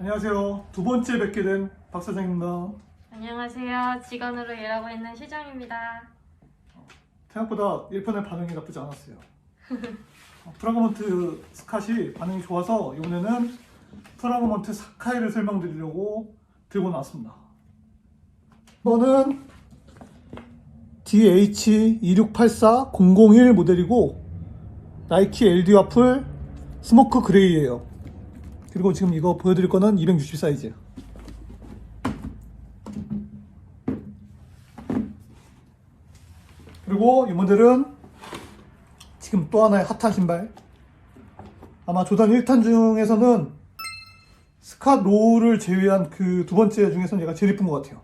안녕하세요. 두 번째 뵙게 된 박 사장입니다. 안녕하세요. 직원으로 일하고 있는 시정입니다. 생각보다 1편의 반응이 나쁘지 않았어요. 어, 프라그먼트 스캇이 반응이 좋아서 이번에는 프라그먼트 사카이를 설명드리려고 들고 나왔습니다. 이거는 DH2684001 모델이고 나이키 LD 와플 스모크 그레이예요. 그리고 지금 이거 보여드릴 거는 260 사이즈. 그리고 이 모델은 지금 또 하나의 핫한 신발. 아마 조던 1탄 중에서는 스카 로우를 제외한 그 두 번째 중에서는 얘가 제일 이쁜 것 같아요.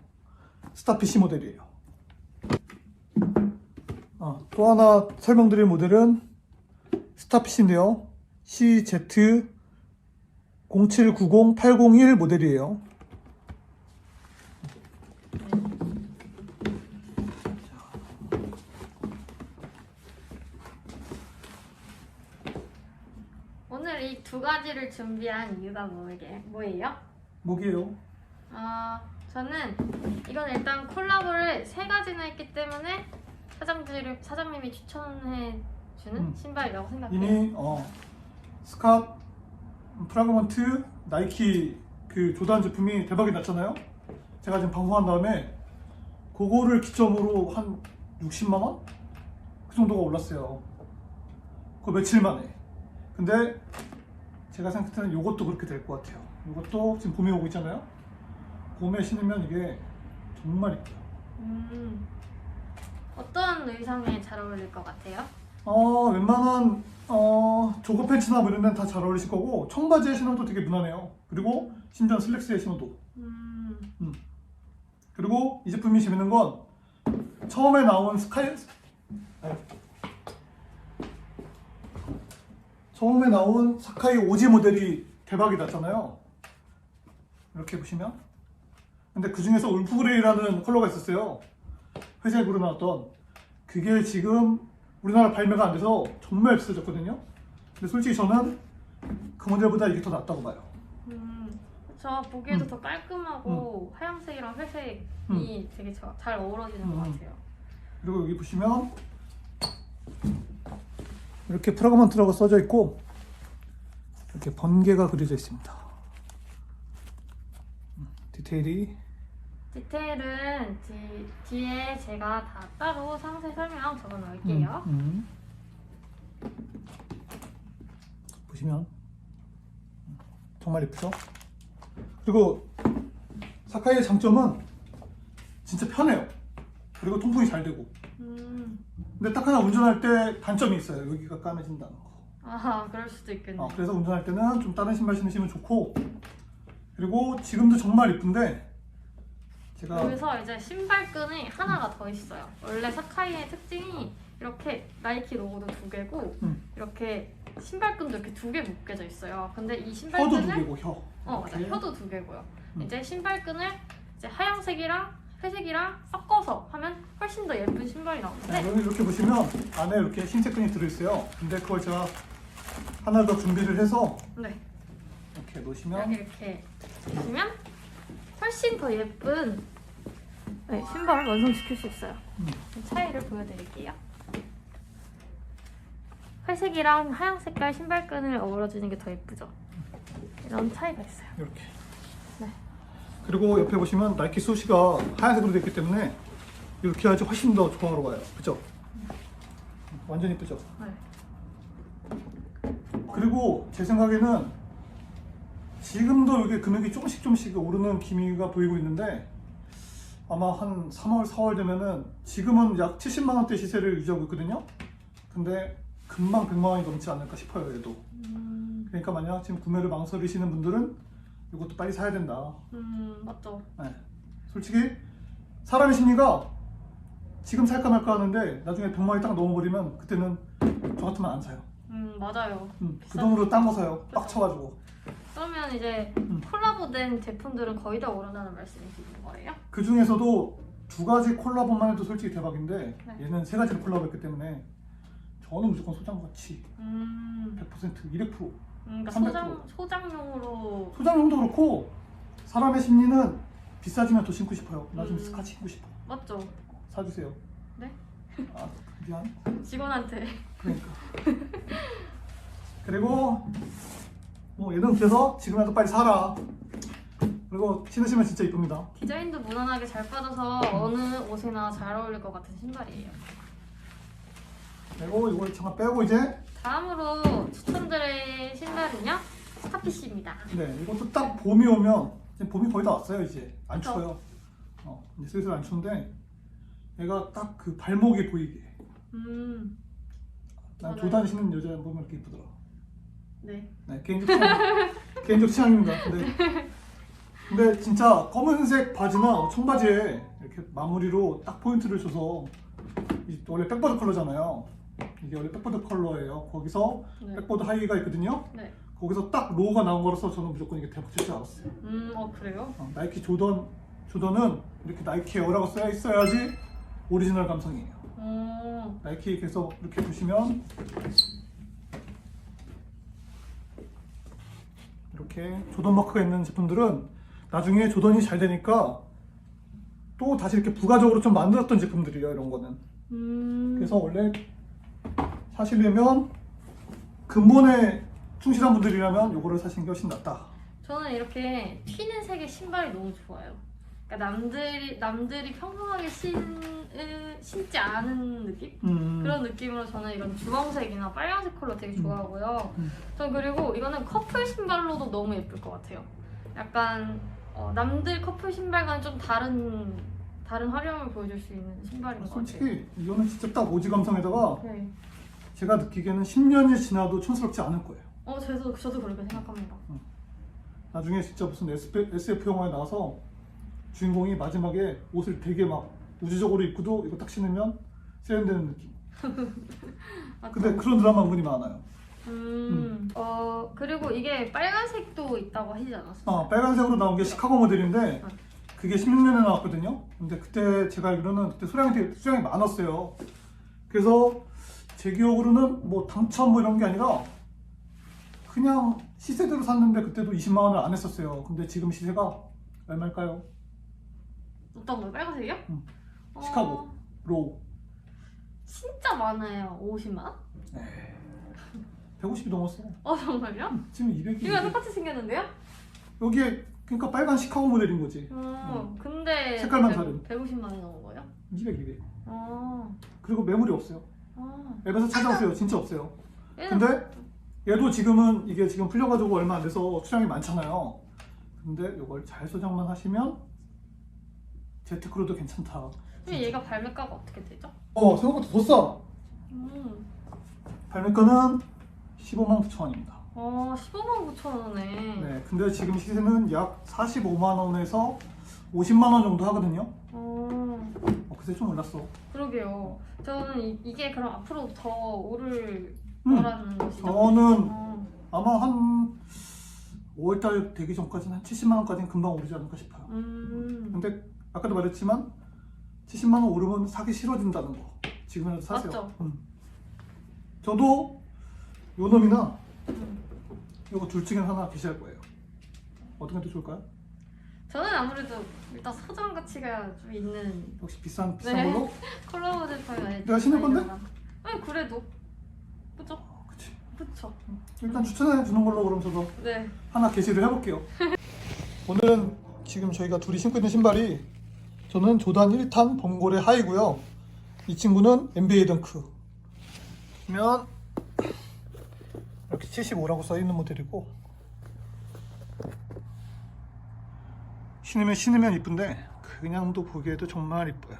스타피시 모델이에요. 아, 또 하나 설명드릴 모델은 스타피시인데요. CZ0790801 모델이에요. 오늘 이 두 가지를 준비한 이유가 뭐게, 뭐예요? 목이에요. 어, 저는 이건 일단 콜라보를 세 가지나 했기 때문에 사장들, 사장님이 추천해 주는 음. 신발이라고 생각해요. 이미 어, 스캇 프라그먼트 나이키 그 조단 제품이 대박이 났잖아요. 제가 지금 방송한 다음에 그거를 기점으로 한 60만 원? 그 정도가 올랐어요. 그 며칠 만에. 근데 제가 생각할 때는 이것도 그렇게 될 것 같아요. 이것도 지금 봄이 오고 있잖아요. 봄에 신으면 이게 정말 이뻐요. 음, 어떤 의상에 잘 어울릴 것 같아요? 어, 웬만한 어, 조거 팬츠나 뭐 이런 데는 다 잘 어울리실 거고 청바지에 신어도 되게 무난해요. 그리고 심지어 슬랙스에 신어도. 음, 그리고 이 제품이 재밌는 건 처음에 나온 스카이 아니. 처음에 나온 사카이 오지 모델이 대박이 났잖아요. 이렇게 보시면. 근데 그 중에서 울프 그레이라는 컬러가 있었어요. 회색으로 나왔던. 그게 지금 우리나라 발매가 안 돼서 정말 비싸졌거든요. 근데 솔직히 저는 그 모델보다 이게 더 낫다고 봐요. 음, 저 보기에도 음. 더 깔끔하고 하얀색이랑 회색이 음. 되게 저- 잘 어우러지는 것 음. 같아요. 그리고 여기 보시면 이렇게 프라그먼트라고 써져 있고 이렇게 번개가 그려져 있습니다. 음, 디테일이 디테일은 뒤, 뒤에 제가 다 따로 상세 설명 적어 놓을게요. 음, 음. 보시면 음, 정말 예쁘죠? 그리고 사카이의 장점은 진짜 편해요. 그리고 통풍이 잘 되고. 음, 근데 딱 하나 운전할 때 단점이 있어요. 여기가 까매진다는 거. 아 그럴 수도 있겠네. 어, 그래서 운전할 때는 좀 다른 신발 신으시면 좋고 그리고 지금도 정말 이쁜데 제가 여기서 이제 신발끈이 하나가 더 있어요. 원래 사카이의 특징이 이렇게 나이키 로고도 두 개고 음. 이렇게 신발끈도 이렇게 두 개 묶여져 있어요. 근데 이 혀도 신발끈을 두 개고 혀 어 맞아 이렇게. 혀도 두 개고요. 음. 이제 신발끈을 이제 하얀색이랑 회색이랑 섞어서 하면 훨씬 더 예쁜 신발이 네, 나오는데 여기 이렇게 보시면 안에 이렇게 흰색 끈이 들어있어요 근데 그걸 제가 하나 더 준비를 해서 네 이렇게 놓으시면 이렇게 보시면 훨씬 더 예쁜 네, 신발을 완성시킬 수 있어요. 음. 차이를 보여드릴게요. 회색이랑 하얀 색깔 신발끈을 어우러지는 게 더 예쁘죠. 이런 차이가 있어요. 이렇게 네. 그리고 옆에 보시면 나이키 수시가 하얀색으로 되어 있기 때문에 이렇게 해야지 훨씬 더 조화로워요 그죠? 완전 이쁘죠? 네. 그리고 제 생각에는 지금도 이게 금액이 조금씩 조금씩 오르는 기미가 보이고 있는데 아마 한 3월, 4월 되면은 지금은 약 70만 원대 시세를 유지하고 있거든요. 근데 금방 100만 원이 넘지 않을까 싶어요, 얘도. 음, 그러니까 만약 지금 구매를 망설이시는 분들은 이것도 빨리 사야 된다. 음 맞죠. 네. 솔직히 사람의 심리가 지금 살까 말까 하는데 나중에 100만 원이 딱 넘어버리면 그때는 저 같으면 안 사요. 음 맞아요. 음, 그. 돈으로 딴 거 사요. 그죠. 빡쳐가지고. 그러면 이제 음. 콜라보된 제품들은 거의 다 오른다는 말씀이신 거예요? 그 중에서도 두 가지 콜라보만 해도 솔직히 대박인데 네. 얘는 세 가지를 콜라보했기 때문에 저는 무조건 소장같이 음, 100% 200% 음, 그러니까 300%. 소장 소장용으로 소장용도 그렇고 사람의 심리는 비싸지면 더 신고 싶어요. 나좀 음. 스카 신고 싶어. 맞죠? 사주세요. 네? 아 미안. 직원한테 그러니까. 그리고 뭐 얘는 그래서 지금이라도 빨리 사라. 그리고 신으시면 진짜 이쁩니다. 디자인도 무난하게 잘 빠져서 어느 옷에나 잘 어울릴 것 같은 신발이에요. 그리고 이걸 잠깐 빼고 이제 다음으로 추천드릴 신발은요 스타피쉬입니다. 네 이것도 딱 봄이 오면 이제 봄이 거의 다 왔어요 이제 안 그쵸. 추워요. 어 이제 슬슬 안 추운데 얘가 딱 그 발목이 보이게. 음, 난 맞아요. 조단 신는 여자 보면 이렇게 이쁘더라. 네. 네, 개인적 취향, 개인적 취향입니다. 근데, 근데 진짜 검은색 바지나 청바지에 이렇게 마무리로 딱 포인트를 줘서 이 원래 백보드 컬러잖아요. 이게 원래 백보드 컬러예요. 거기서 네. 백보드 하이가 있거든요. 네. 거기서 딱 로고가 나온 거라서 저는 무조건 이게 대박 칠줄 알았어요. 음, 어 그래요? 어, 나이키 조던 조던은 이렇게 나이키 에어라고 써 있어야지 오리지널 감성이에요. 음, 나이키 계속 이렇게 보시면 이렇게 조던 마크가 있는 제품들은 나중에 조던이 잘 되니까 또 다시 이렇게 부가적으로 좀 만들었던 제품들이에요 이런 거는 음. 그래서 원래 사시려면 근본에 충실한 분들이라면 요거를 사시는 게 훨씬 낫다 저는 이렇게 튀는 색의 신발이 너무 좋아요. 그러니까 남들이 남들이 평범하게 신 으, 신지 않은 느낌? 음, 그런 느낌으로 저는 이런 주황색이나 빨간색 컬러 되게 좋아하고요. 음. 전 그리고 이거는 커플 신발로도 너무 예쁠 것 같아요. 약간 어, 남들 커플 신발과는 좀 다른 다른 활용을 보여줄 수 있는 신발인 것 같아요. 솔직히 이거는 진짜 딱 오지 감성에다가 네. 제가 느끼기에는 10년이 지나도 촌스럽지 않을 거예요 어, 저도 저도 그렇게 생각합니다. 나중에 진짜 무슨 SF 영화에 나와서 주인공이 마지막에 옷을 되게 막 우주적으로 입고도 이거 딱 신으면 세련되는 느낌. 아, 근데 그런 드라마 은근히 많아요. 음, 어 그리고 이게 빨간색도 있다고 하시지 않았어요? 아, 빨간색으로 나온 게 시카고 모델인데 그게 16년에 나왔거든요. 근데 그때 제가 알기로는 그때 수량이 되게 수량이 많았어요. 그래서 제 기억으로는 뭐 당첨 뭐 이런 게 아니라 그냥 시세대로 샀는데 그때도 20만 원을 안 했었어요. 근데 지금 시세가 얼마일까요? 어떤 거요? 빨간색이요? 음. 어, 시카고. 로우. 진짜 많아요. 50만 원? 150이 넘었어. 어 정말요? 지금 200이. 이거랑 똑같이 생겼는데요? 여기에 그러니까 빨간 시카고 모델인 거지. 어, 근데 색깔만 100, 다른. 150만 원이 넘은 거예요? 200, 200. 어, 그리고 매물이 없어요. 어. 앱에서 찾아오세요. 진짜 없어요. 얘는 근데 얘도 지금은 이게 지금 풀려가지고 얼마 안 돼서 수량이 많잖아요. 근데 이걸 잘 소장만 하시면 재테크로도 괜찮다. 근데 얘가 발매가가 어떻게 되죠? 어 생각보다 더 싸. 음, 발매가는 15만 9천 원입니다. 어, 15만 9천 원에. 네, 근데 지금 시세는 약 45만 원에서 50만 원 정도 하거든요. 어, 어, 그새 좀 올랐어. 그러게요. 저는 이, 이게 그럼 앞으로 더 오를 음, 거라는 것이죠? 저는 어, 아마 한 5월달 되기 전까지는 한 70만 원까지는 금방 오르지 않을까 싶어요. 음, 근데 아까도 말했지만 70만 원 오르면 사기 싫어진다는 거. 지금이라도 사세요. 맞죠. 음. 저도 요 놈이나 음. 요거 둘 중에 하나 게시할 거예요. 어떤 게 더 좋을까요? 저는 아무래도 일단 소장 가치가 좀 있는 역시 비싼 비싼 네. 걸로? 컬러 제품이 내가 신을 건데? 아니 그래도 그죠? 어, 그치. 그쵸? 일단 추천해 주는 걸로 그럼 저도 네. 하나 게시를 해볼게요. 오늘은 지금 저희가 둘이 신고 있는 신발이 저는 조단 1탄 범고래 하이고요. 이 친구는 NBA 덩크. 보면 이렇게 75라고 써 있는 모델이고 신으면 신으면 이쁜데 그냥도 보기에도 정말 이뻐요.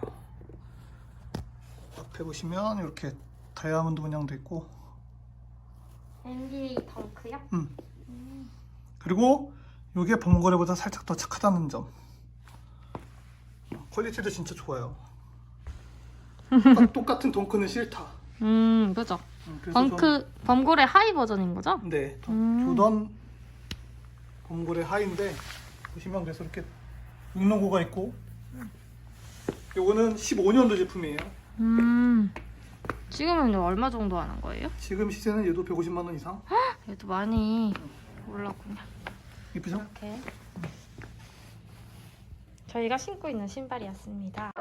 앞에 보시면 이렇게 다이아몬드 문양도 있고 NBA 덩크요? 음. 그리고 이게 범거래보다 살짝 더 착하다는 점. 퀄리티도 진짜 좋아요. 똑같- 똑같은 덩크는 싫다. 음 그죠. 음, 그래서 덩크 범고래 하이 버전인 거죠? 전- 네, 조- 음. 조던 범고래 하이인데 보시면 그래서 이렇게 육로고가 있고 요거는 15년도 제품이에요. 음 지금은 얼마 정도 하는 거예요? 지금 시세는 얘도 150만 원 이상. 그래도 많이 올랐군요. 이쁘죠? 이렇게 저희가 신고 있는 신발이었습니다.